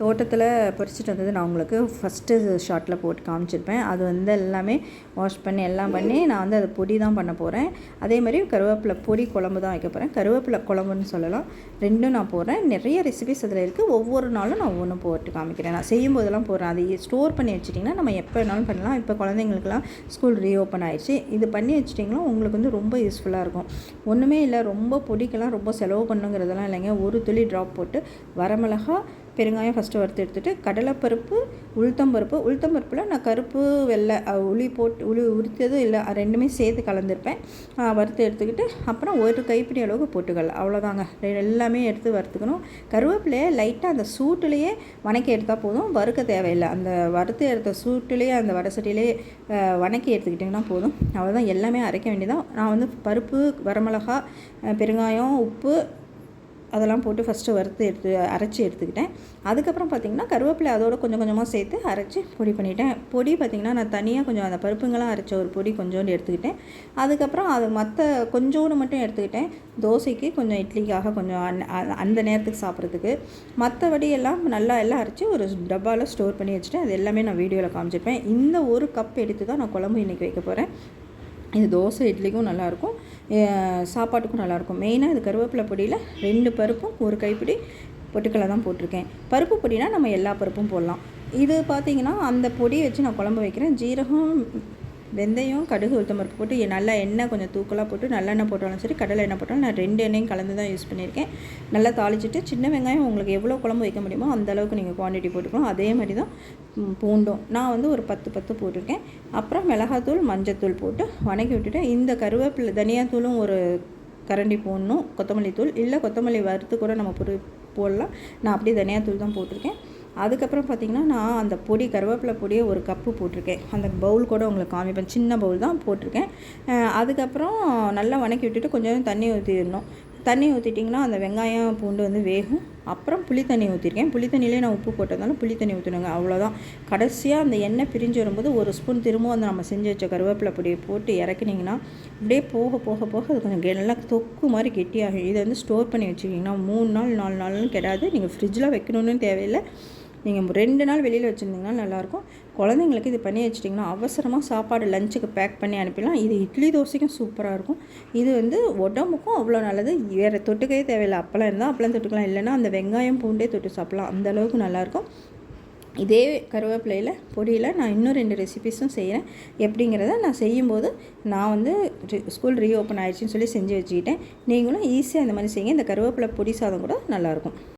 தோட்டத்தில் பறிச்சுட்டு வந்தது நான் உங்களுக்கு ஃபஸ்ட்டு ஷார்ட்டில் போட்டு காமிச்சிருப்பேன். அது வந்து எல்லாமே வாஷ் பண்ணி எல்லாம் பண்ணி நான் வந்து அதை பொடி தான் பண்ண போகிறேன் அதே மாதிரி கருவேப்பிலை பொடி குழம்பு தான் வைக்க போகிறேன் கருவேப்பிலை குழம்புன்னு சொல்லலாம். ரெண்டும் நான் போடுறேன். நிறைய ரெசிபிஸ் அதில் இருக்குது ஒவ்வொரு நாளும் நான் ஒவ்வொன்றும் போட்டு காமிக்கிறேன். நான் செய்யும் போதெல்லாம் போடுறேன். அதை ஸ்டோர் பண்ணி வச்சிட்டிங்கன்னா நம்ம எப்போ வேணாலும் பண்ணலாம். இப்போ குழந்தைங்களுக்குலாம் ஸ்கூல் ரீஓப்பன் ஆயிடுச்சு. இது பண்ணி வச்சிட்டிங்கன்னா உங்களுக்கு வந்து ரொம்ப யூஸ்ஃபுல்லாக இருக்கும். ஒன்றுமே இல்லை. ரொம்ப பொடிக்கெல்லாம் ரொம்ப செலவு பண்ணுங்கிறதெல்லாம் இல்லைங்க. ஒரு துளி ட்ராப் போட்டு வரமிளகா பெருங்காயம் ஃபஸ்ட்டு வறுத்து எடுத்துகிட்டு கடலைப்பருப்பு உளுத்தம்பருப்பு உளுத்தம்பருப்பில் நான் கருப்பு வெள்ளை உளி போட்டு உளி உரித்ததும் இல்லை ரெண்டுமே சேர்த்து கலந்துருப்பேன். வறுத்து எடுத்துக்கிட்டு அப்புறம் ஒரு கைப்பிடி அளவுக்கு போட்டுக்கல அவ்வளோதாங்க. ரெ- எல்லாமே எடுத்து வறுத்துக்கணும். கருவேப்பிலையை லைட்டாக அந்த சூட்டுலேயே வணக்கி எடுத்தால் போதும். வறுக்க தேவையில்லை. அந்த வறுத்து எடுத்த சூட்டுலேயே அந்த வடை சட்டியிலே வணக்கி எடுத்துக்கிட்டிங்கன்னா போதும். அவ்வளோதான். எல்லாமே அரைக்க வேண்டியதான் நான் வந்து பருப்பு வரமிளகா பெருங்காயம் உப்பு அதெல்லாம் போட்டு ஃபஸ்ட்டு வறுத்து எடுத்து அரைச்சி எடுத்துக்கிட்டேன். அதுக்கப்புறம் பார்த்திங்கன்னா கருவேப்பிலை அதோட கொஞ்சம் கொஞ்சமாக சேர்த்து அரைச்சி பொடி பண்ணிட்டேன். பொடி பார்த்திங்கன்னா நான் தனியாக கொஞ்சம் அந்த பருப்புங்களாம் அரைச்ச ஒரு பொடி கொஞ்சோண்டு எடுத்துக்கிட்டேன். அதுக்கப்புறம் அது மற்ற கொஞ்சோண்டு மட்டும் எடுத்துக்கிட்டேன். தோசைக்கு கொஞ்சம் இட்லிக்காக கொஞ்சம் அந்த- அந்த நேரத்துக்கு சாப்பிட்றதுக்கு. மற்றபடி எல்லாம் நல்லா எல்லாம் அரைச்சி ஒரு டப்பாவில் ஸ்டோர் பண்ணி வச்சுட்டு அது எல்லாமே நான் வீடியோவில் காமிச்சிருப்பேன். இந்த ஒரு கப் எடுத்து தான் நான் குழம்பு இன்றைக்கி வைக்க போகிறேன் இது தோசை இட்லிக்கும் நல்லாயிருக்கும் சாப்பாட்டுக்கும் நல்லாயிருக்கும் மெயினாக இது கருவேப்பிலை பொடியில் ரெண்டு பருப்பும் ஒரு கைப்பிடி பொட்டுக்கடலை தான் போட்டிருக்கேன். பருப்பு பொடினா நம்ம எல்லா பருப்பும் போடலாம். இது பார்த்திங்கன்னா அந்த பொடியை வச்சு நான் குழம்பு வைக்கிறேன். ஜீரகம் வெந்தயம் கடுகு உளுத்தம் பருப்பு போட்டு நல்லா எண்ணெய் கொஞ்சம் தூக்கலாக போட்டு நல்லெண்ணெய் போட்டாலும் சரி கடலை எண்ணெய் போட்டாலும் நான் ரெண்டு எண்ணெயும் கலந்து தான் யூஸ் பண்ணியிருக்கேன். நல்லா தாளிச்சிட்டு சின்ன வெங்காயம் உங்களுக்கு எவ்வளோ குழம்பு வைக்க முடியுமோ அந்த அளவுக்கு நீங்கள் குவான்டிட்டி போட்டுக்கணும் அதே மாதிரி தான் பூண்டும். நான் வந்து ஒரு பத்து பத்து போட்டிருக்கேன். அப்புறம் மிளகாத்தூள் மஞ்சத்தூள் போட்டு வணக்கி விட்டுட்டு இந்த கருவேப்பிலை தனியாத்தூளும் ஒரு கரண்டி போடணும் கொத்தமல்லி தூள் இல்லை கொத்தமல்லி வறுத்து கூட நம்ம பொரு போடலாம். நான் அப்படியே தனியாத்தூள் தான் போட்டிருக்கேன். அதுக்கப்புறம் பார்த்திங்கன்னா நான் அந்த பொடி கருவேப்பிலை பொடியை ஒரு கப்பு போட்டிருக்கேன். அந்த பவுல் கூட உங்களுக்கு காமிப்பேன். சின்ன பவுல் தான் போட்டிருக்கேன். அதுக்கப்புறம் நல்லா வணக்கி விட்டுட்டு கொஞ்சம் தண்ணி ஊற்றிடணும் தண்ணி ஊற்றிட்டிங்கன்னா அந்த வெங்காயம் பூண்டு வந்து வேகும். அப்புறம் புளி தண்ணி ஊற்றிருக்கேன் புளி தண்ணியிலே நான் உப்பு போட்டதுனால புளி தண்ணி ஊற்றணுங்க அவ்வளோதான் கடைசியாக அந்த எண்ணெய் பிரிஞ்சு வரும்போது ஒரு ஸ்பூன் திரும்பவும் அந்த நம்ம செஞ்சு வச்ச கருவேப்பிலை பொடியை போட்டு இறக்குனீங்கன்னா அப்படியே போக போக போக அது கொஞ்சம் நல்லா தொக்கு மாதிரி கெட்டியாகும். இதை வந்து ஸ்டோர் பண்ணி வச்சுக்கிங்கன்னா மூணு நாள் நாலு நாள்னு கிடையாது நீங்கள் ஃப்ரிட்ஜில் வைக்கணும்னு தேவையில்லை. நீங்கள் ரெண்டு நாள் வெளியில் வச்சுருந்தீங்கன்னா நல்லாயிருக்கும். குழந்தைங்களுக்கு இது பண்ணி வச்சிட்டிங்கன்னா அவசரமாக சாப்பாடு லஞ்சுக்கு பேக் பண்ணி அனுப்பிடலாம். இது இட்லி தோசைக்கும் சூப்பராக இருக்கும். இது வந்து உடம்புக்கும் அவ்வளோ நல்லது. வேறு தொட்டுக்கவே தேவையில்லை. அப்பளம் இருந்தால் அப்பளம் தொட்டுக்கலாம். இல்லைன்னா அந்த வெங்காயம் பூண்டே தொட்டு சாப்பிட்லாம். அந்த அளவுக்கு நல்லாயிருக்கும். இதே கருவேப்பிலையில் பொடியில் நான் இன்னும் ரெண்டு ரெசிபிஸும் செய்கிறேன் எப்படிங்கிறத நான் செய்யும்போது நான் வந்து ஸ்கூல் ரீஓப்பன் ஆயிடுச்சுன்னு சொல்லி செஞ்சு வச்சுக்கிட்டேன். நீங்களும் ஈஸியாக இந்த மாதிரி செய்யுங்க. இந்த கருவேப்பிலை பொடி சாதம் கூட நல்லாயிருக்கும்.